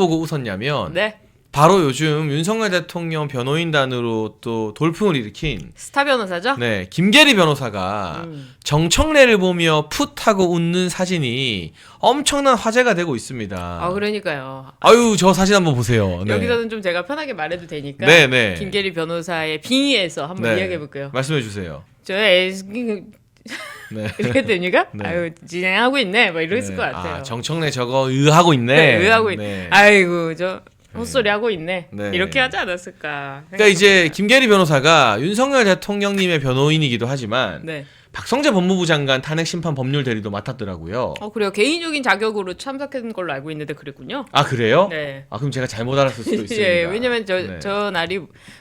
보고 웃었냐면 네. 바로 요즘 윤석열 대통령 변호인단으로 또 돌풍을 일으킨 스타 변호사죠? 네 김계리 변호사가 음. 정청래를 보며 풋하고 웃는 사진이 엄청난 화제가 되고 있습니다. 아 그러니까요. 아유 저 사진 한번 보세요. 네. 여기서는 좀 제가 편하게 말해도 되니까 네, 네. 김계리 변호사의 빙의에서 한번 네. 이야기해 볼게요. 말씀해 주세요. 저 애... 네. 이렇게 됩니까? 네. 아유 진행하고 있네. 막 이랬을 네. 것 같아요. 아, 정청래 저거 의하고 있네. 네, 의하고 있- 네. 아이고 저 헛소리 하고 있네. 네. 이렇게 하지 않았을까? 그러니까 이제 김계리 변호사가 윤석열 대통령님의 변호인이기도 하지만 네. 박성재 법무부 장관 탄핵 심판 법률 대리도 맡았더라고요. 어 그래요. 개인적인 자격으로 참석했던 걸로 알고 있는데 그랬군요. 아 그래요? 네. 아 그럼 제가 잘못 알았을 수도 있습니다. 예, 왜냐면 저, 네. 저 날이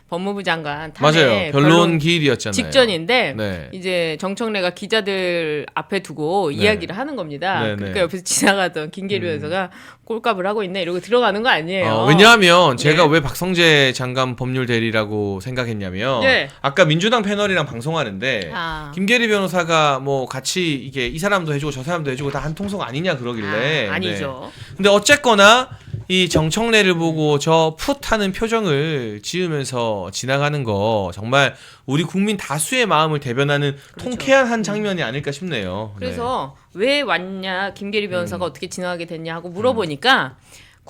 법무부 장관 탄핵 맞아요. 변론 기일이었잖아요. 직전인데 네. 이제 정청래가 기자들 앞에 두고 네. 이야기를 하는 겁니다. 네, 그러니까 네. 옆에서 지나가던 김계리 음. 변호사가 꼴값을 하고 있네 이러고 들어가는 거 아니에요. 어, 왜냐하면 제가 네. 왜 박성재 장관 법률 대리라고 생각했냐면 네. 아까 민주당 패널이랑 방송하는데 아. 김계리 변호사가 뭐 같이 이게 이 사람도 해주고 저 사람도 해주고 다 한 통속 아니냐 그러길래 아, 아니죠. 네. 근데 어쨌거나 이 정청래를 보고 저 풋하는 표정을 지으면서 지나가는 거 정말 우리 국민 다수의 마음을 대변하는 그렇죠. 통쾌한 한 장면이 아닐까 싶네요. 그래서 왜 왔냐 김계리 변호사가 음. 어떻게 지나가게 됐냐 하고 물어보니까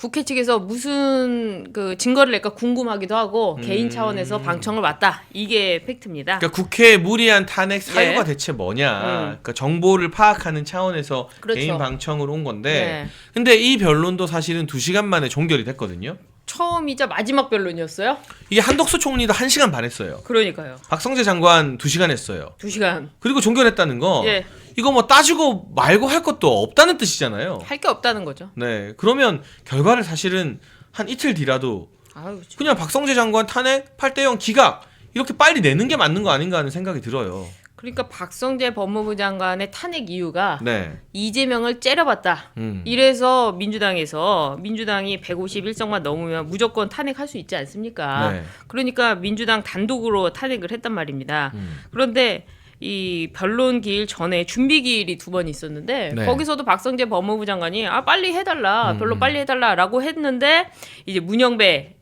국회 측에서 무슨 그 증거를 낼까 궁금하기도 하고 음. 개인 차원에서 방청을 왔다 이게 팩트입니다. 그러니까 국회의 무리한 탄핵 사유가 네. 대체 뭐냐? 음. 그러니까 정보를 파악하는 차원에서 그렇죠. 개인 방청으로 온 건데, 네. 근데 이 변론도 사실은 2 시간 만에 종결이 됐거든요. 처음이자 마지막 변론이었어요. 이게 한덕수 총리도 1 시간 반 했어요. 그러니까요. 박성재 장관 2 시간 했어요. 두 시간. 그리고 종결했다는 거, 예, 이거 뭐 따지고 말고 할 것도 없다는 뜻이잖아요. 할 게 없다는 거죠. 네, 그러면 결과를 사실은 한 이틀 뒤라도 아유, 그냥 박성재 장관 탄핵 8대0 기각 이렇게 빨리 내는 게 맞는 거 아닌가 하는 생각이 들어요. 그러니까 박성재 법무부 장관의 탄핵 이유가 네, 이재명을 째려봤다. 음. 이래서 민주당에서 민주당이 151석만 넘으면 무조건 탄핵할 수 있지 않습니까? 네. 그러니까 민주당 단독으로 탄핵을 했단 말입니다. 음. 그런데 이 변론 기일 전에 준비 기일이 두 번 있었는데 네. 거기서도 박성재 법무부 장관이 아 빨리 해달라 음. 변론 빨리 해달라라고 했는데 이제 문영배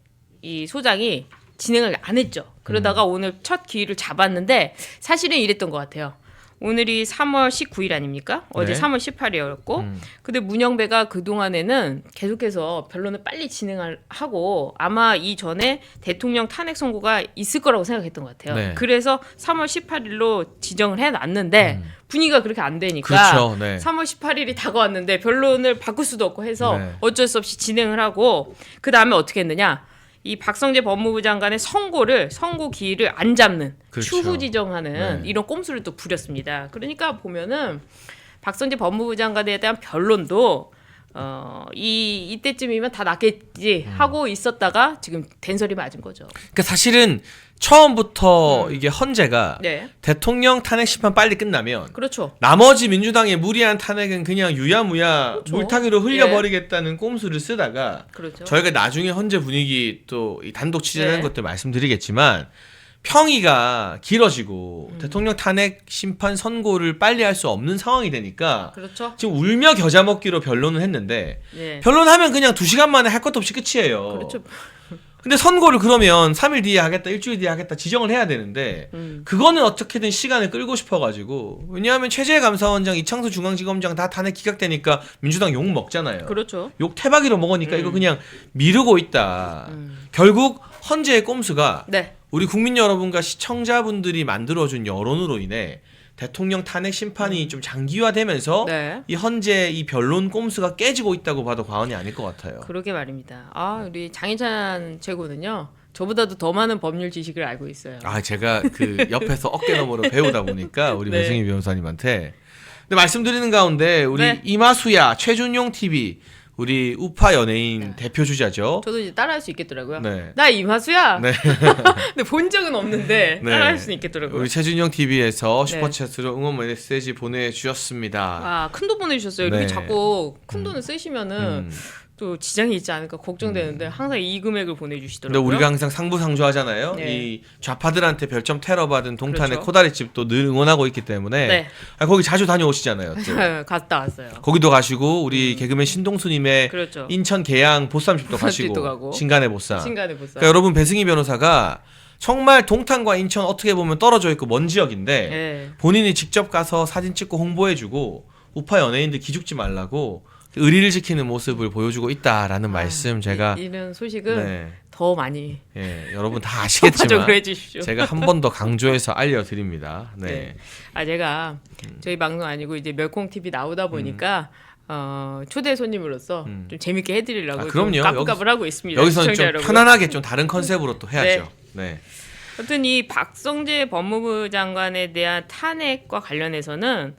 이 소장이 진행을 안 했죠. 그러다가 음. 오늘 첫 기일을 잡았는데 사실은 이랬던 것 같아요. 오늘이 3월 19일 아닙니까? 어제 네. 3월 18일이었고, 음. 근데 문영배가 그 동안에는 계속해서 변론을 빨리 진행을 하고 아마 이 전에 대통령 탄핵 선고가 있을 거라고 생각했던 것 같아요. 네. 그래서 3월 18일로 지정을 해 놨는데 분위기가 그렇게 안 되니까 그렇죠. 네. 3월 18일이 다가왔는데 변론을 바꿀 수도 없고 해서 네. 어쩔 수 없이 진행을 하고 그 다음에 어떻게 했느냐? 이 박성재 법무부 장관의 선고를 선고 기일을 안 잡는 그렇죠. 추후 지정하는 네. 이런 꼼수를 또 부렸습니다. 그러니까 보면은 박성재 법무부 장관에 대한 변론도 어, 이 이때쯤이면 다 낫겠지 음. 하고 있었다가 지금 된설이 맞은 거죠. 그러니까 사실은 처음부터 이게 헌재가 네, 대통령 탄핵 심판 빨리 끝나면 그렇죠. 나머지 민주당의 무리한 탄핵은 그냥 유야무야 그렇죠. 물타기로 흘려버리겠다는 꼼수를 쓰다가 그렇죠. 저희가 나중에 헌재 분위기 또 이 단독 취재하는 네. 것들 말씀드리겠지만 평의가 길어지고 음. 대통령 탄핵 심판 선고를 빨리 할 수 없는 상황이 되니까 그렇죠. 지금 울며 겨자 먹기로 변론을 했는데 네. 변론하면 그냥 두 시간 만에 할 것도 없이 끝이에요. 그렇죠. 근데 선고를 그러면 3일 뒤에 하겠다, 일주일 뒤에 하겠다 지정을 해야 되는데 음. 그거는 어떻게든 시간을 끌고 싶어가지고 왜냐하면 최재 감사원장, 이창수 중앙지검장 다 탄핵 기각되니까 민주당 욕 먹잖아요. 그렇죠. 욕 태박이로 먹으니까 음. 이거 그냥 미루고 있다. 음. 결국 헌재의 꼼수가 네. 우리 국민 여러분과 시청자분들이 만들어준 여론으로 인해 대통령 탄핵 심판이 좀 장기화되면서 음. 네. 이 헌재 이 변론 꼼수가 깨지고 있다고 봐도 과언이 아닐 것 같아요. 그러게 말입니다. 아, 우리 장희찬 최고는요. 저보다도 더 많은 법률 지식을 알고 있어요. 아 제가 그 옆에서 어깨 너머로 배우다 보니까 우리 네. 배승희 변호사님한테 근데 말씀드리는 가운데 우리 네. 이마수야 최준용 TV 우리 우파 연예인 대표 주자죠. 저도 이제 따라할 수 있겠더라고요. 네. 나 이마수야. 네. 근데 본 적은 없는데 네. 따라할 수 있겠더라고요. 우리 최준용 TV에서 네. 슈퍼챗으로 응원 메시지 보내주셨습니다. 아, 큰 돈 보내주셨어요. 이렇게 네. 자꾸 큰 돈을 쓰시면은 음. 또 지장이 있지 않을까 걱정되는데 항상 이 금액을 근데 보내주시더라고요. 우리가 항상 상부상조하잖아요. 네. 이 좌파들한테 별점 테러 받은 동탄의 그렇죠. 코다리 집도 늘 응원하고 있기 때문에 네 아, 거기 자주 다녀오시잖아요. 또. 갔다 왔어요. 거기도 가시고 우리 개그맨 신동수님의 그렇죠. 인천 계양 보쌈집도 보쌈집도 가시고 가고. 신간의 보쌈. 신간의 보쌈. 그러니까 여러분 배승희 변호사가 정말 동탄과 인천 어떻게 보면 떨어져 있고 먼 지역인데 예. 본인이 직접 가서 사진 찍고 홍보해주고 우파 연예인들 기죽지 말라고 의리를 지키는 모습을 보여주고 있다라는 말씀 제가 이, 런 소식은 네, 더 많이 예, 여러분 다 아시겠지만. 제가 한 번 더 강조해서 알려드립니다. 네. 네. 아 제가 음. 저희 방송 아니고 이제 멸콩 TV 나오다 보니까 어, 초대 손님으로서 음. 좀 재밌게 해드리려고 아, 좀 그럼요. 까불까불 하고 있습니다. 여기서는 좀 여러분. 편안하게 좀 다른 컨셉으로 또 해야죠. 네. 아무튼 이 박성재 법무부 장관에 대한 탄핵과 관련해서는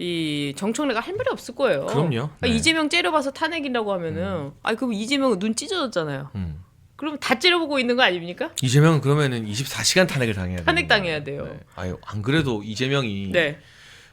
이 정청래가 할 말이 없을 거예요. 그럼요. 아, 네. 이재명 째려봐서 탄핵이라고 하면은 아 그럼 이재명은 눈 찢어졌잖아요. 음. 그럼 다 째려보고 있는 거 아닙니까? 이재명은 그러면은 24시간 탄핵을 당해야 돼요. 탄핵 당해야 돼요. 네. 아유 안 그래도 이재명이 네.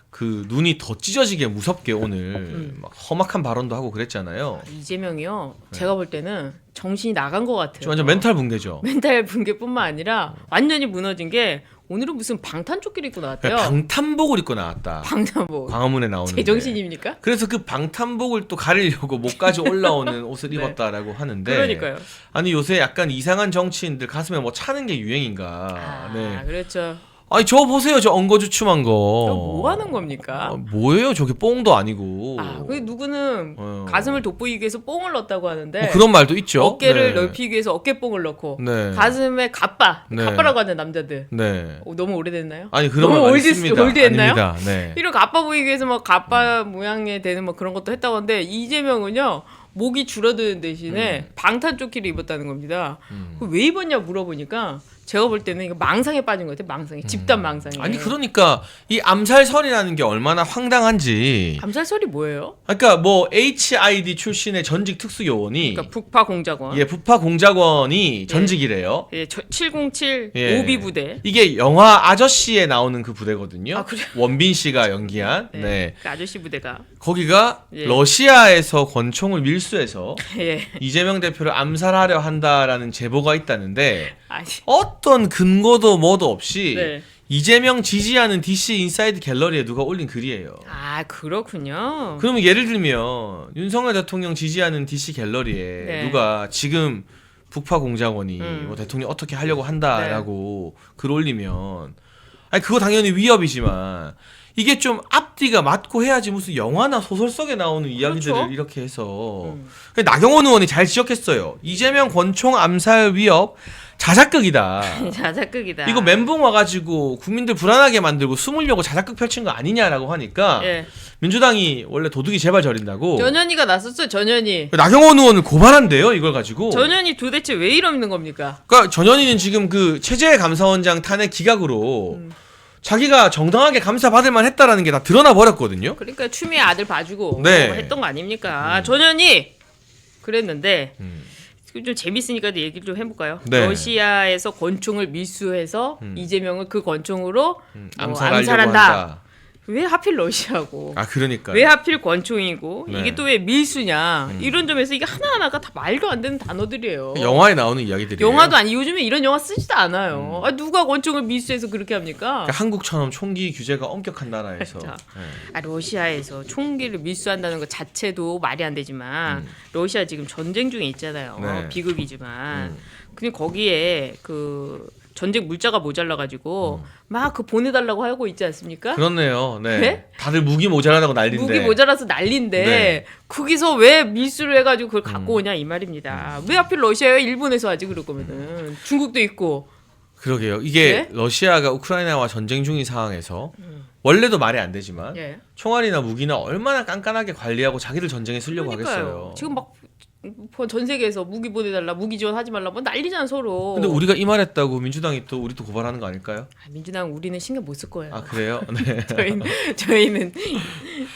그 눈이 더 찢어지게 무섭게 오늘 음. 막 험악한 발언도 하고 그랬잖아요. 이재명이요. 제가 볼 때는 정신이 나간 것 같아요. 네. 좀 완전 멘탈 붕괴죠. 멘탈 붕괴뿐만 아니라 완전히 무너진 게 오늘은 무슨 방탄조끼를 입고 나왔대요. 방탄복을 입고 나왔다. 방탄복. 광화문에 나오는. 제정신입니까? 그래서 그 방탄복을 또 가리려고 목까지 올라오는 옷을 네. 입었다라고 하는데. 그러니까요. 아니 요새 약간 이상한 정치인들 가슴에 뭐 차는 게 유행인가. 아, 네. 그렇죠. 아니 저 보세요 저 엉거주춤한 거. 저뭐 하는 겁니까? 아, 뭐예요 저게 뽕도 아니고. 아, 그 누구는 어. 가슴을 돋보이기 위해서 뽕을 넣었다고 하는데 뭐 그런 말도 있죠. 어깨를 네. 넓히기 위해서 어깨뽕을 넣고 네. 가슴에 가빠, 네. 가빠라고 하는 남자들. 네. 어, 너무 오래됐나요? 아니 그런 너무 말 올드- 있습니다. 올드했나요? 아닙니다. 네. 이런 가빠 보이기 위해서 막 가빠 모양에 되는 뭐 그런 것도 했다고 하는데 이재명은요 목이 줄어드는 대신에 방탄 조끼를 입었다는 겁니다. 음. 그왜 입었냐 물어보니까 제가 볼 때는 이거 망상에 빠진 것 같아요. 망상에 집단 망상에. 음. 아니 그러니까 이 암살설이라는 게 얼마나 황당한지. 암살설이 뭐예요? 그러니까 뭐 HID 출신의 전직 특수요원이 그러니까 북파 공작원. 예 북파 공작원이 전직이래요. 예, 저, 707 예. 오비 부대. 이게 영화 아저씨에 나오는 그 부대거든요. 아, 그래요? 원빈 씨가 연기한. 네. 네. 그 아저씨 부대가 거기가 예. 러시아에서 권총을 밀수해서 예. 이재명 대표를 암살하려 한다라는 제보가 있다는데 아니. 어떤 근거도 뭐도 없이 네. 이재명 지지하는 DC 인사이드 갤러리에 누가 올린 글이에요. 아, 그렇군요. 그러면 예를 들면 윤석열 대통령 지지하는 DC 갤러리에 네. 누가 지금 북파 공작원이 음. 뭐 대통령 어떻게 하려고 한다라고 글 올리면 아니 그거 당연히 위협이지만 이게 좀 앞뒤가 맞고 해야지 무슨 영화나 소설 속에 나오는 이야기들을 그렇죠. 이렇게 해서 음. 나경원 의원이 잘 지적했어요. 이재명 권총 암살 위협 자작극이다. 자작극이다. 이거 멘붕 와가지고 국민들 불안하게 만들고 숨으려고 자작극 펼친 거 아니냐라고 하니까 예. 민주당이 원래 도둑이 제발 저린다고 전현희가 났었어요. 전현희. 나경원 의원을 고발한대요 이걸 가지고 전현희 도대체 왜 이러는 겁니까? 그러니까 전현희는 지금 그 최재 감사원장 탄핵 기각으로 음. 자기가 정당하게 감사 받을 만 했다라는 게 다 드러나 버렸거든요 그러니까 추미애 아들 봐주고 네. 뭐 했던 거 아닙니까? 전현희 그랬는데 음. 좀 재밌으니까 얘기를 좀 해볼까요? 네. 러시아에서 권총을 밀수해서 음. 이재명을 그 권총으로 음, 뭐 암살한다. 왜 하필 러시아고? 아 그러니까 왜 하필 권총이고 네. 이게 또 왜 밀수냐 음. 이런 점에서 이게 하나하나가 다 말도 안 되는 단어들이에요. 영화에 나오는 이야기들이에요 영화도 아니 요즘에 이런 영화 쓰지도 음. 않아요. 아, 누가 권총을 밀수해서 그렇게 합니까? 그러니까 한국처럼 총기 규제가 엄격한 나라에서 자. 네. 아, 러시아에서 총기를 밀수한다는 것 자체도 말이 안 되지만 음. 러시아 지금 전쟁 중에 있잖아요. 네. 비극이지만 음. 근데 거기에 그 전쟁 물자가 모자라 가지고 음. 막그 보내달라고 하고 있지 않습니까? 그렇네요 네. 네? 다들 무기 모자라다고 난리인데 무기 모자라서 난린데 네. 거기서 왜 밀수를 해가지고 그걸 갖고 음. 오냐 이 말입니다. 왜 하필 러시아에 일본에서 하지 그럴 거면은 중국도 있고 그러게요 이게 네? 러시아가 우크라이나와 전쟁 중인 상황에서 원래도 말이 안 되지만 예. 총알이나 무기나 얼마나 깐깐하게 관리하고 자기들 전쟁에 쓰려고 그러니까요. 하겠어요. 지금 막 전 세계에서 무기 보내달라, 무기 지원하지 말라, 뭐 난리잖아 서로. 근데 우리가 이 말했다고 민주당이 또 우리 또 고발하는 거 아닐까요? 아, 민주당 우리는 신경 못 쓸 거예요. 아 그래요? 네. 저희는 저희는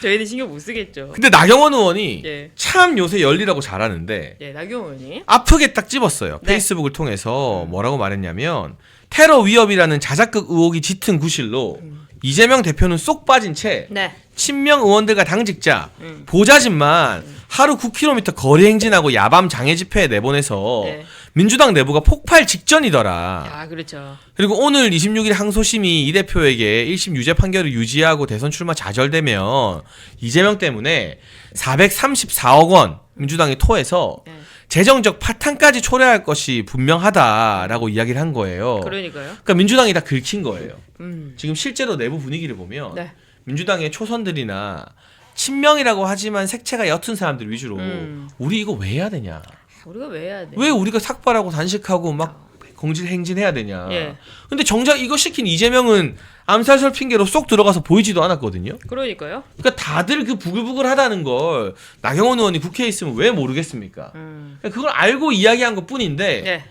저희는 신경 못 쓰겠죠. 근데 나경원 의원이 예, 참 요새 열리라고 잘하는데 예, 나경원이 아프게 딱 집었어요. 네. 페이스북을 통해서 뭐라고 말했냐면 테러 위협이라는 자작극 의혹이 짙은 구실로 음. 이재명 대표는 쏙 빠진 채 네. 친명 의원들과 당직자, 음. 보좌진만 하루 9km 거리 행진하고 야밤 장애 집회에 내보내서 네. 민주당 내부가 폭발 직전이더라. 아 그렇죠. 그리고 오늘 26일 항소심이 이 대표에게 1심 유죄 판결을 유지하고 대선 출마 좌절되면 이재명 때문에 434억 원 민주당이 토해서 네. 재정적 파탄까지 초래할 것이 분명하다라고 이야기를 한 거예요. 그러니까요. 그러니까 민주당이 다 긁힌 거예요. 음. 지금 실제로 내부 분위기를 보면 네. 민주당의 초선들이나 친명이라고 하지만 색채가 옅은 사람들 위주로 음. 우리 이거 왜 해야 되냐? 우리가 왜 해야 돼? 왜 우리가 삭발하고 단식하고 막 공질 행진해야 되냐? 예. 근데 정작 이거 시킨 이재명은 암살설 핑계로 쏙 들어가서 보이지도 않았거든요. 그러니까요. 그러니까 다들 그 부글부글하다는 걸 나경원 의원이 국회에 있으면 왜 모르겠습니까? 음. 그러니까 그걸 알고 이야기한 것 뿐인데 예.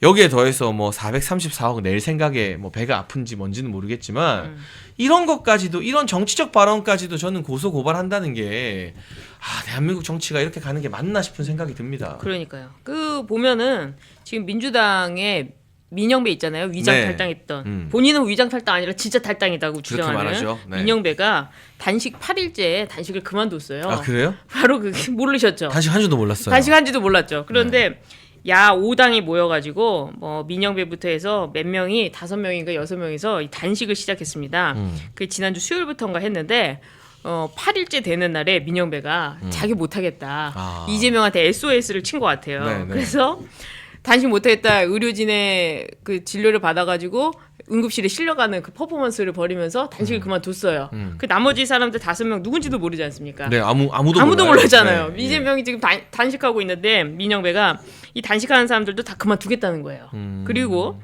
여기에 더해서 뭐 434억 낼 생각에 뭐 배가 아픈지 뭔지는 모르겠지만 음. 이런 것까지도 이런 정치적 발언까지도 저는 고소 고발한다는 게 아, 대한민국 정치가 이렇게 가는 게 맞나 싶은 생각이 듭니다. 그러니까요. 그 보면은 지금 민주당의 민영배 있잖아요. 위장 네. 탈당했던 음. 본인은 위장 탈당 아니라 진짜 탈당이다고 그렇게 주장하는. 네. 민영배가 단식 8일째 단식을 그만뒀어요. 아 그래요? 바로 그 모르셨죠? 단식 한 줄도 몰랐어요. 단식 한지도 몰랐죠. 그런데 네. 야 5당이 모여가지고 뭐 민영배부터 해서 몇 명이 다섯 명인가 여섯 명이서 이 단식을 시작했습니다. 음. 그 지난주 수요일부터인가 했는데 어 8일째 되는 날에 민영배가 자기 못하겠다 음. 아. 이재명한테 SOS를 친 것 같아요. 네, 네. 그래서 단식 못하겠다 의료진의 그 진료를 받아가지고 응급실에 실려가는 그 퍼포먼스를 벌이면서 단식을 그만뒀어요. 음. 그 나머지 사람들 다섯 명 누군지도 모르지 않습니까? 네 아무 아무도 아무도 몰라요. 몰랐잖아요. 네, 이재명이 지금 단, 단식하고 있는데 민영배가 이 단식하는 사람들도 다 그만두겠다는 거예요. 음. 그리고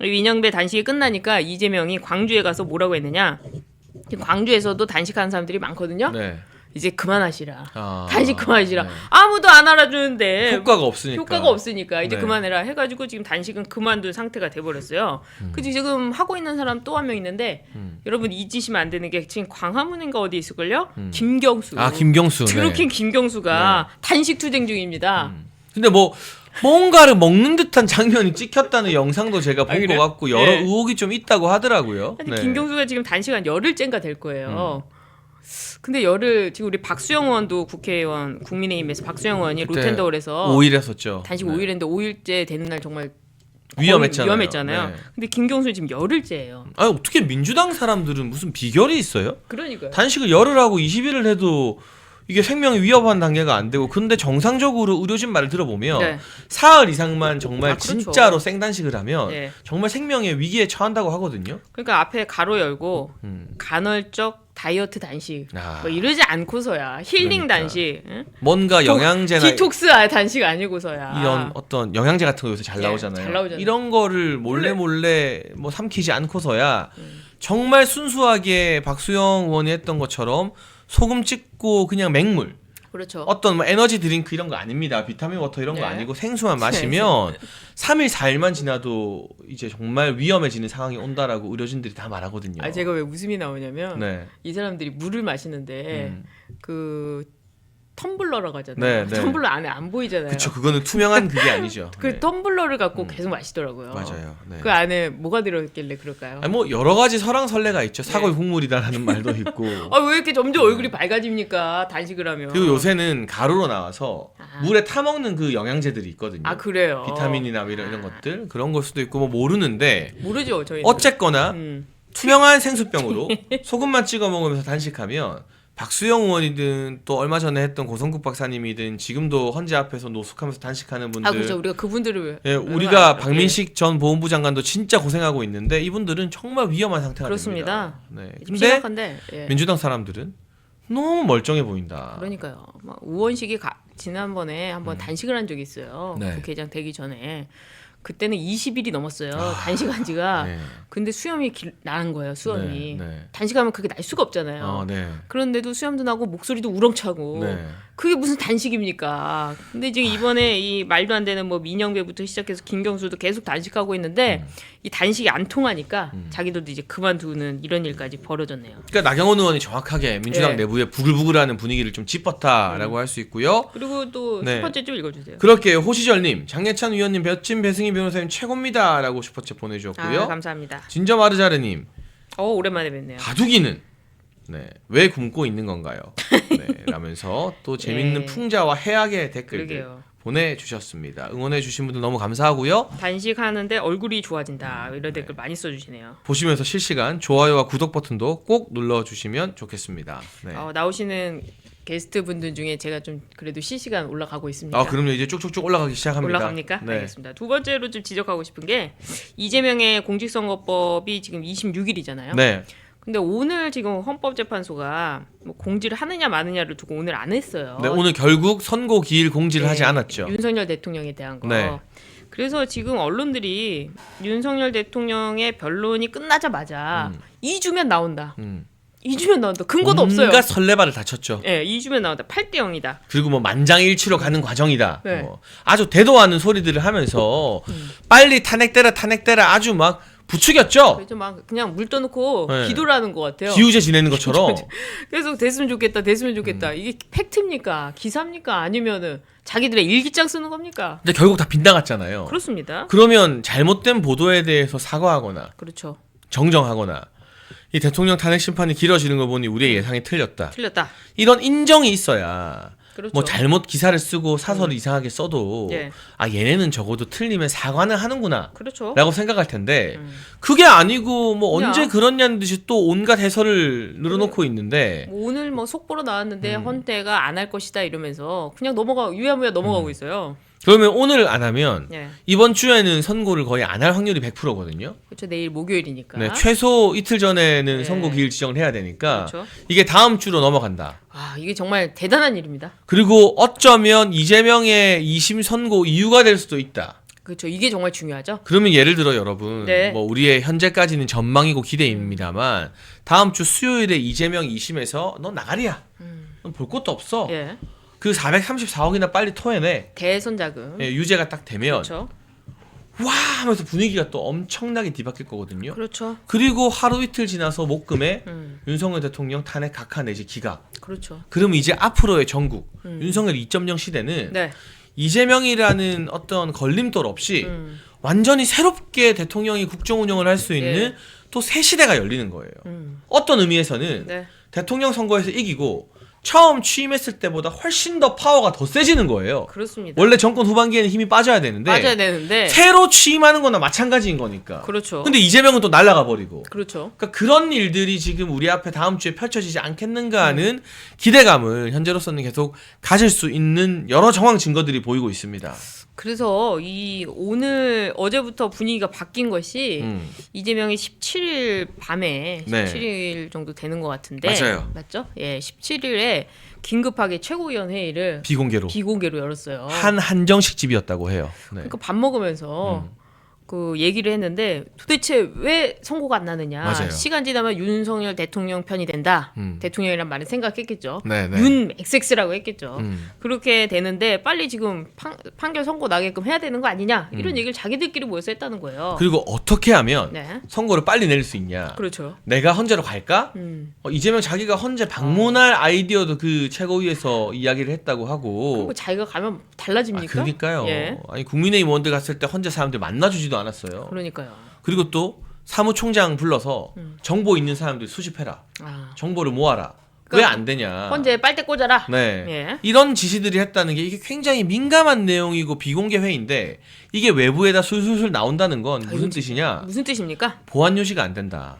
이 민영배 단식이 끝나니까 이재명이 광주에 가서 뭐라고 했느냐? 광주에서도 단식하는 사람들이 많거든요. 네. 이제 그만하시라. 아, 단식 그만하시라. 네. 아무도 안 알아주는데 효과가 없으니까. 효과가 없으니까 이제 네. 그만해라 해가지고 지금 단식은 그만둔 상태가 돼버렸어요. 그 지금 하고 있는 사람 또 한 명 있는데 음. 여러분 잊으시면 안 되는 게 지금 광화문인가 어디 있을걸요? 김경수. 아 김경수. 네. 드루킹 김경수가 단식 투쟁 중입니다. 근데 뭐 뭔가를 먹는 듯한 장면이 찍혔다는 영상도 제가 본것 그래요? 같고 여러 네. 의혹이 좀 있다고 하더라고요. 근데 네. 김경수가 지금 단시간 열흘째인가 될 거예요. 음. 근데 열흘 지금 우리 박수영 의원도 국회의원 국민의힘에서 박수영 의원이 그때 로텐더울에서 5일 했었죠. 단식 네. 5일 했는데 5일째 되는 날 정말 위험했잖아요. 위험했잖아요. 네. 근데 김경수는 지금 열흘째예요. 아 어떻게 민주당 사람들은 무슨 비결이 있어요? 그러니까요. 단식을 열흘 하고 20일을 해도 이게 생명이 위협한 단계가 안 되고 근데 정상적으로 의료진 말을 들어보면 네. 사흘 이상만 정말 아, 그렇죠. 진짜로 생단식을 하면 네. 정말 생명의 위기에 처한다고 하거든요. 그러니까 앞에 가로 열고 음. 간헐적 다이어트 단식 아. 뭐 이러지 않고서야 힐링 그러니까. 단식, 응? 뭔가 영양제나 디톡스 아, 단식 아니고서야 이런 어떤 영양제 같은 거 요새 잘 네, 나오잖아요. 잘 나오잖아요. 이런 거를 몰래 몰래 뭐 삼키지 않고서야 음. 정말 순수하게 박수영 의원이 했던 것처럼 소금 찍고 그냥 맹물 그렇죠. 어떤 뭐 에너지 드링크 이런 거 아닙니다. 비타민 워터 이런 거 네. 아니고 생수만 마시면 3일 4일만 지나도 이제 정말 위험해지는 상황이 온다라고 의료진들이 다 말하거든요. 아 제가 왜 웃음이 나오냐면 네. 이 사람들이 물을 마시는데 음. 그 텀블러라고 하잖아요. 네, 네. 텀블러 안에 안 보이잖아요. 그쵸 그거는 투명한 그게 아니죠. 그 네. 텀블러를 갖고 계속 마시더라고요. 맞아요. 네. 그 안에 뭐가 들어있길래 그럴까요? 아니, 뭐 여러 가지 설왕설래가 있죠. 사골 국물이다라는 말도 있고. 아 왜 이렇게 점점 얼굴이 밝아집니까? 단식을 하면. 그리고 요새는 가루로 나와서 아. 물에 타 먹는 그 영양제들이 있거든요. 아 그래요. 비타민이나 뭐 이런, 이런 것들 그런 걸 수도 있고 뭐 모르는데 모르죠 저희. 어쨌거나 음. 투명한 생수병으로 소금만 찍어 먹으면서 단식하면 박수영 의원이든 또 얼마 전에 했던 고성국 박사님이든 지금도 헌재 앞에서 노숙하면서 단식하는 분들 아 그렇죠. 우리가 그분들을 예, 우리가. 박민식 전 보훈부 장관도 진짜 고생하고 있는데 이분들은 정말 위험한 상태가 그렇습니다. 됩니다. 네. 예. 근데 심각한데. 예. 민주당 사람들은 너무 멀쩡해 보인다. 그러니까요. 막 우원식이 가, 지난번에 한번 단식을 한 적이 있어요. 음. 네. 국회의장 되기 전에. 그때는 20일이 넘었어요. 단식한 지가. 아, 네. 근데 수염이 길, 나는 거예요. 수염이. 네, 네. 단식하면 그게 날 수가 없잖아요. 어, 네. 그런데도 수염도 나고 목소리도 우렁차고. 네. 그게 무슨 단식입니까? 근데 지금 이번에 이 말도 안 되는 뭐 민영배부터 시작해서 김경수도 계속 단식하고 있는데 이 단식이 안 통하니까 자기들도 이제 그만두는 이런 일까지 벌어졌네요. 그러니까 나경원 의원이 정확하게 민주당 네. 내부에 부글부글하는 분위기를 좀 짚었다라고 할수 있고요. 그리고 또 네. 슈퍼챗 좀 읽어주세요. 그렇게 호시절님, 장예찬 위원님, 볕진 배승희 변호사님 최고입니다라고 슈퍼챗 보내주셨고요. 아 감사합니다. 진저 마르자르님, 어 오랜만에 뵙네요. 바둑이는 네, 왜 굶고 있는 건가요? 네, 라면서 또 재밌는 예. 풍자와 해악의 댓글들 그러게요. 보내주셨습니다. 응원해 주신 분들 너무 감사하고요. 단식하는데 얼굴이 좋아진다 음, 이런 네. 댓글 많이 써주시네요. 보시면서 실시간 좋아요와 구독 버튼도 꼭 눌러주시면 좋겠습니다. 네. 어, 나오시는 게스트 분들 중에 제가 좀 그래도 실시간 올라가고 있습니다. 아 그럼요 이제 쭉쭉쭉 올라가기 시작합니다. 올라갑니까? 네. 알겠습니다. 두 번째로 좀 지적하고 싶은 게 이재명의 공직선거법이 지금 26일이잖아요. 네. 근데 오늘 지금 헌법재판소가 뭐 공지를 하느냐 마느냐를 두고 오늘 안 했어요. 네, 오늘 결국 선고 기일 공지를 네, 하지 않았죠. 윤석열 대통령에 대한 거. 네. 그래서 지금 언론들이 윤석열 대통령의 변론이 끝나자마자 음. 2주면 나온다. 음. 2주면 나온다. 근거도 없어요. 온갖 설레발을 다쳤죠. 예, 2주면 나온다. 8대 0이다. 그리고 뭐 만장일치로 가는 과정이다. 네. 뭐 아주 대도 않은 소리들을 하면서 음. 빨리 탄핵되라 탄핵되라 아주 막 부추겼죠. 그래서 막 그냥 물 떠놓고 네. 기도를 하는 것 같아요. 기우제 지내는 것처럼. 계속 됐으면 좋겠다, 됐으면 좋겠다. 음. 이게 팩트입니까? 기사입니까? 아니면은 자기들의 일기장 쓰는 겁니까? 근데 결국 다 빗나갔잖아요. 그렇습니다. 그러면 잘못된 보도에 대해서 사과하거나 그렇죠. 정정하거나 이 대통령 탄핵 심판이 길어지는 거 보니 우리의 예상이 틀렸다. 틀렸다. 이런 인정이 있어야 그렇죠. 뭐 잘못 기사를 쓰고 사설을 이상하게 써도 예. 아 얘네는 적어도 틀리면 사과는 하는구나. 그렇죠. 라고 생각할 텐데 음. 그게 아니고 뭐. 언제 그렇냐는 듯이 또 온갖 해설을 늘어놓고 있는데 뭐 오늘 뭐 속보로 나왔는데 음. 헌태가 안 할 것이다 이러면서 그냥 넘어가 유야무야 넘어가고 있어요. 그러면 오늘 안 하면 예. 이번 주에는 선고를 거의 안 할 확률이 100%거든요. 그렇죠. 내일 목요일이니까. 네, 최소 이틀 전에는 네. 선고 기일 지정을 해야 되니까 그렇죠. 이게 다음 주로 넘어간다. 아 이게 정말 대단한 일입니다. 그리고 어쩌면 이재명의 2심 선고 이유가 될 수도 있다. 그렇죠. 이게 정말 중요하죠. 그러면 예를 들어 여러분, 네. 뭐 우리의 현재까지는 전망이고 기대입니다만 다음 주 수요일에 이재명 2심에서 너 나가리야. 넌볼 것도 없어. 음. 예. 그 434억이나 빨리 토해내. 대선 자금. 예, 유죄가 딱 되면 그렇죠. 와 하면서 분위기가 또 엄청나게 뒤바뀔 거거든요. 그렇죠. 그리고 하루 이틀 지나서 목금에 음. 윤석열 대통령 탄핵 각하 내지 기각. 그렇죠. 그럼 이제 앞으로의 전국 음. 윤석열 2.0 시대는 네. 이재명이라는 어떤 걸림돌 없이 음. 완전히 새롭게 대통령이 국정 운영을 할 수 있는 예. 또새 시대가 열리는 거예요. 음. 어떤 의미에서는 네. 대통령 선거에서 이기고 처음 취임했을 때보다 훨씬 더 파워가 더 세지는 거예요. 그렇습니다. 원래 정권 후반기에는 힘이 빠져야 되는데 빠져야 되는데. 새로 취임하는 거나 마찬가지인 거니까. 그렇죠. 근데 이재명은 또 날아가 버리고. 그렇죠. 그러니까 그런 일들이 지금 우리 앞에 다음 주에 펼쳐지지 않겠는가 하는 기대감을 현재로서는 계속 가질 수 있는 여러 정황 증거들이 보이고 있습니다. 그래서 이 오늘 어제부터 분위기가 바뀐 것이 음. 이재명이 17일 밤에 네. 17일 정도 되는 것 같은데 맞아요. 맞죠? 예, 17일에 긴급하게 최고위원 회의를 비공개로 비공개로 열었어요. 한 한정식 집이었다고 해요. 네. 그러니까 밥 먹으면서 음. 그 얘기를 했는데 도대체 왜 선고가 안 나느냐? 맞아요. 시간 지나면 윤석열 대통령 편이 된다. 음. 대통령이란 말을 생각했겠죠. 네, 네. 윤 XX라고 했겠죠. 음. 그렇게 되는데 빨리 지금 판, 판결 선고 나게끔 해야 되는 거 아니냐? 이런 음. 얘기를 자기들끼리 모여서 했다는 거예요. 그리고 어떻게 하면 네. 선거를 빨리 낼 수 있냐? 그렇죠. 내가 헌재로 갈까? 음. 어, 이재명 자기가 헌재 방문할 아이디어도 그 최고위에서 이야기를 했다고 하고. 그리고 자기가 가면 아, 달라집니까? 그러니까요. 예. 아니 국민의힘 의원들 갔을 때 헌재 사람들 만나주지도 않았어요. 그러니까요. 그리고 또 사무총장 불러서 음. 정보 있는 사람들 수집해라. 아. 정보를 모아라. 왜 그러니까 안 되냐? 헌재 빨대 꽂아라. 네. 예. 이런 지시들이 했다는 게 이게 굉장히 민감한 내용이고 비공개 회의인데 이게 외부에다 술술술 나온다는 건 무슨 이거 뜻이냐? 무슨 뜻입니까? 보안 유지가 안 된다.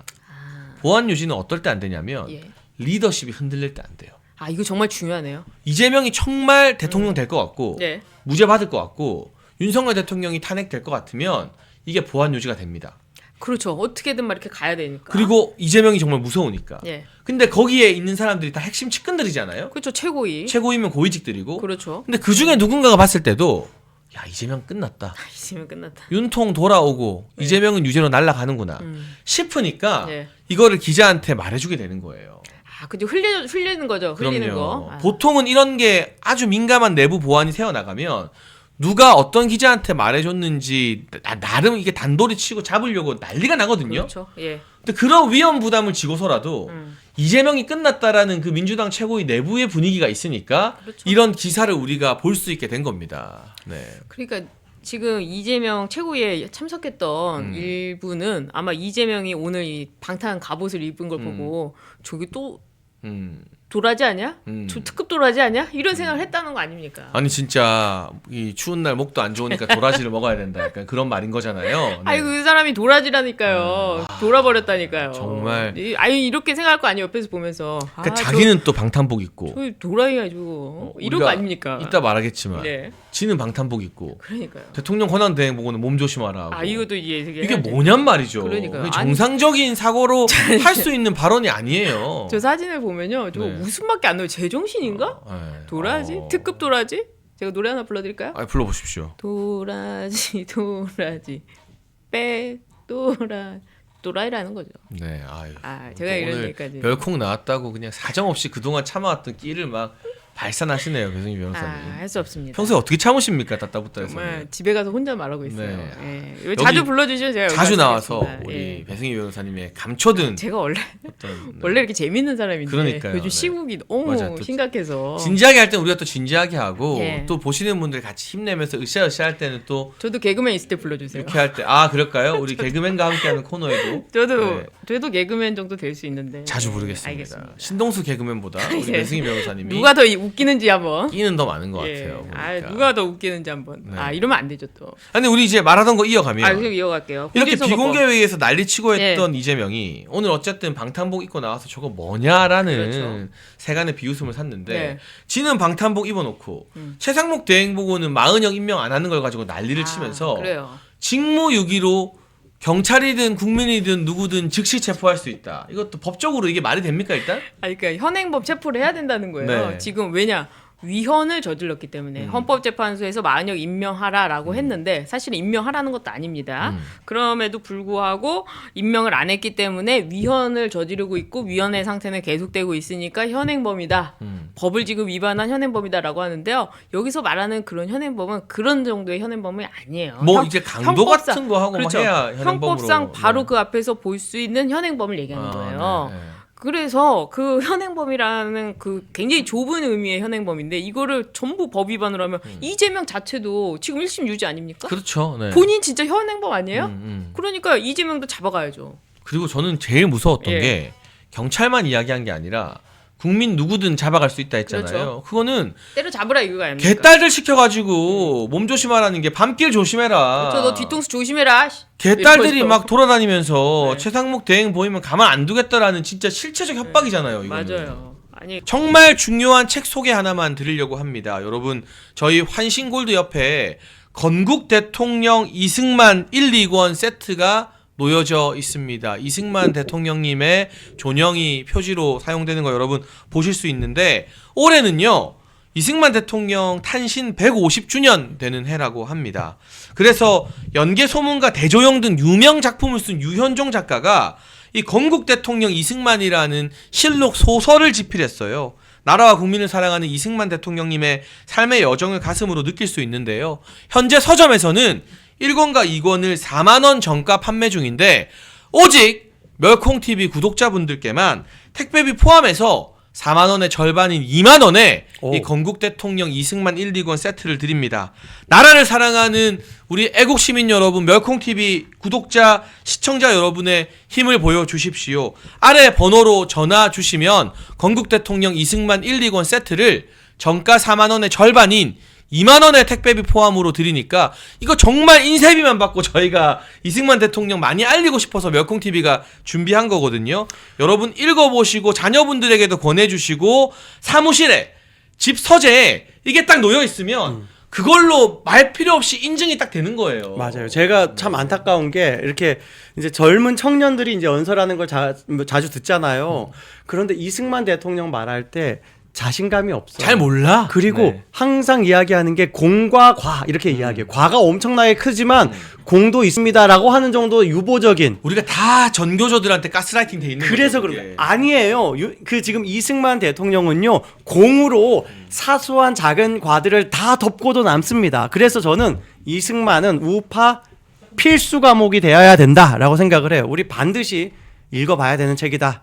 보안 유지는 어떨 때 안 되냐면 예. 리더십이 흔들릴 때 안 돼요. 아 이거 정말 중요하네요. 이재명이 정말 대통령 될 것 같고 예. 무죄 받을 것 같고 윤석열 대통령이 탄핵될 것 같으면 이게 보안 유지가 됩니다. 그렇죠. 어떻게든 막 이렇게 가야 되니까. 그리고 이재명이 정말 무서우니까. 예. 근데 거기에 있는 사람들이 다 핵심 측근들이잖아요. 그렇죠. 최고위. 최고위면 고위직들이고. 그렇죠. 근데 그 중에 누군가가 봤을 때도 야 이재명 끝났다. 아, 있으면 끝났다. 윤통 돌아오고 이재명은 유죄로 날아가는구나 음. 싶으니까 예. 이거를 기자한테 말해주게 되는 거예요. 아, 그죠. 흘려 흘리는 거죠. 흘리는 거. 아. 보통은 이런 게 아주 민감한 내부 보안이 새어나가면 누가 어떤 기자한테 말해줬는지 나, 나름 이게 단도리 치고 잡으려고 난리가 나거든요. 그렇죠. 예. 근데 그런 위험 부담을 지고서라도 음. 이재명이 끝났다라는 그 민주당 최고의 내부의 분위기가 있으니까 그렇죠. 이런 기사를 우리가 볼 수 있게 된 겁니다. 네. 그러니까 지금 이재명 최고위에 참석했던 음. 일부는 아마 이재명이 오늘 이 방탄 갑옷을 입은 걸 보고 저기 또 음. 도라지 아니야? 음. 저 특급 도라지 아니야? 이런 생각을 했다는 거 아닙니까? 아니 진짜 이 추운 날 목도 안 좋으니까 도라지를 먹어야 된다. 약간 그런 말인 거잖아요. 네. 아이고 그 사람이 도라지라니까요. 돌아버렸다니까요. 정말. 이- 아니 이렇게 생각할 거 아니에요. 옆에서 보면서. 그러니까 아, 자기는 또 방탄복 입고 저, 저 도라이야 저거. 이런 거 우리가 아닙니까? 이따 말하겠지만 네. 지는 방탄복 입고 그러니까요. 대통령 권한 대행 보고는 몸 조심하라 아 이것도 이게 되게 이게. 뭐냔 말이죠. 그러니까요. 정상적인 사고로 할 수 있는 발언이 아니에요. 저 사진을 보면요. 저 네. 웃음밖에 안 나요. 제 정신인가? 네. 도라지? 어. 특급 도라지? 제가 노래 하나 불러드릴까요? 아 불러보십시오. 도라지 도라지 백 도라 도라이라는 거죠. 네, 아유. 아 제가 얘기까지. 별콩 나왔다고 그냥 사정 없이 그동안 참아왔던 끼를 막 발산하시네요, 배승희 변호사님. 아 할 수 없습니다. 평소에 어떻게 참으십니까? 정말 집에 가서 혼자 말하고 있어요. 네. 예. 왜 자주 여기 불러주시죠. 제가 여기 자주 나와서 하겠습니다. 우리 예. 배승희 변호사님의 감춰둔 제가 원래 어떤 네. 원래 이렇게 재밌는 사람인데 그러니까요. 요즘 네. 시국이 너무 맞아요. 또 심각해서 진지하게 할땐 우리가 또 진지하게 하고 예. 또 보시는 분들 같이 힘내면서 으쌰으쌰 할 때는 또 저도 개그맨 있을 때 불러주세요. 이렇게 할 때 아 그럴까요? 우리 개그맨과 함께하는 코너에도 저도 네. 저도 개그맨 정도 될 수 있는데 자주 네, 부르겠습니다. 알겠습니다. 신동수 개그맨보다 우리 예. 배승희 변호사님이 누가 더 웃기는지 한번. 끼는 더 많은 것 예. 같아요. 아 보니까. 누가 더 웃기는지 한번. 네. 아 이러면 안 되죠 또. 근데 우리 이제 말하던 거 이어가면 아 그럼 이어갈게요. 이렇게 공개선거법. 비공개 회의에서 난리치고 예. 했던 이재명이 오늘 어쨌든 방탄복 입고 나와서 저거 뭐냐라는 그렇죠. 세간의 비웃음을 샀는데 네. 지는 방탄복 입어놓고 음. 최상목 대행 보고는 마은영 임명 안 하는 걸 가지고 난리를 아, 치면서 그래요. 직무유기로 경찰이든 국민이든 누구든 즉시 체포할 수 있다. 이것도 법적으로 이게 말이 됩니까 일단? 아니 그러니까 현행법 체포를 해야 된다는 거예요. 네. 지금 왜냐? 위헌을 저질렀기 때문에 음. 헌법재판소에서 만약 임명하라라고 했는데 사실은 임명하라는 것도 아닙니다. 음. 그럼에도 불구하고 임명을 안 했기 때문에 위헌을 저지르고 있고 위헌의 상태는 계속되고 있으니까 현행범이다. 음. 법을 지금 위반한 현행범이다라고 하는데요. 여기서 말하는 그런 현행범은 그런 정도의 현행범이 아니에요. 뭐 현- 이제 강도 같은 거 하고 그렇죠. 막 해야 현행범으로. 형법상 바로 네. 그 앞에서 볼 수 있는 현행범을 얘기하는 아, 거예요. 네, 네. 그래서 그 현행범이라는 그 굉장히 좁은 의미의 현행범인데 이거를 전부 법 위반으로 하면 이재명 자체도 지금 1심 유지 아닙니까? 음. 그렇죠. 네. 본인 진짜 현행범 아니에요? 음, 음. 그러니까 이재명도 잡아가야죠. 그리고 저는 제일 무서웠던 예. 게 경찰만 이야기한 게 아니라 국민 누구든 잡아갈 수 있다 했잖아요. 그렇죠. 그거는 때려 잡으라 이거가 아닙니까? 개딸들 시켜가지고 몸 조심하라는 게 밤길 조심해라. 그렇죠. 너 뒤통수 조심해라. 씨. 개딸들이 이러고 막 돌아다니면서 네. 최상목 대행 보이면 가만 안 두겠다라는 진짜 실체적 협박이잖아요. 이거는. 맞아요. 아니 정말 중요한 책 소개 하나만 드리려고 합니다. 여러분, 저희 환신골드 옆에 건국 대통령 이승만 1, 2권 세트가 놓여져 있습니다. 이승만 대통령님의 존영이 표지로 사용되는 거 여러분 보실 수 있는데 올해는요. 이승만 대통령 탄신 150주년 되는 해라고 합니다. 그래서 연개 소문과 대조영 등 유명 작품을 쓴 유현종 작가가 이 건국 대통령 이승만이라는 실록 소설을 집필했어요. 나라와 국민을 사랑하는 이승만 대통령님의 삶의 여정을 가슴으로 느낄 수 있는데요. 현재 서점에서는 1권과 2권을 4만원 정가 판매 중인데, 오직 멸콩TV 구독자분들께만 택배비 포함해서 4만원의 절반인 2만원에 오. 이 건국 대통령 이승만 1, 2권 세트를 드립니다. 나라를 사랑하는 우리 애국 시민 여러분, 멸콩 TV 구독자, 시청자 여러분의 힘을 보여 주십시오. 아래 번호로 전화 주시면 건국 대통령 이승만 1, 2권 세트를 정가 4만 원의 절반인 2만 원의 택배비 포함으로 드리니까 이거 정말 인쇄비만 받고 저희가 이승만 대통령 많이 알리고 싶어서 멸콩 TV가 준비한 거거든요. 여러분 읽어보시고 자녀분들에게도 권해주시고 사무실에 집 서재에 이게 딱 놓여 있으면 그걸로 말 필요 없이 인증이 딱 되는 거예요. 맞아요. 제가 참 안타까운 게 이렇게 이제 젊은 청년들이 이제 연설하는 걸 자, 뭐 자주 듣잖아요. 그런데 이승만 대통령 말할 때 자신감이 없어. 잘 몰라. 그리고 네. 음. 항상 이야기하는 게 공과 과 이렇게 이야기해요. 과가 엄청나게 크지만 공도 있습니다라고 하는 정도 유보적인 우리가 다 전교조들한테 가스라이팅 돼 있는 그래서 거죠, 그런 그게. 거 아니에요. 유- 그 지금 이승만 대통령은요 공으로 사소한 작은 과들을 다 덮고도 남습니다. 그래서 저는 이승만은 우파 필수 과목이 되어야 된다라고 생각을 해요. 우리 반드시 읽어봐야 되는 책이다.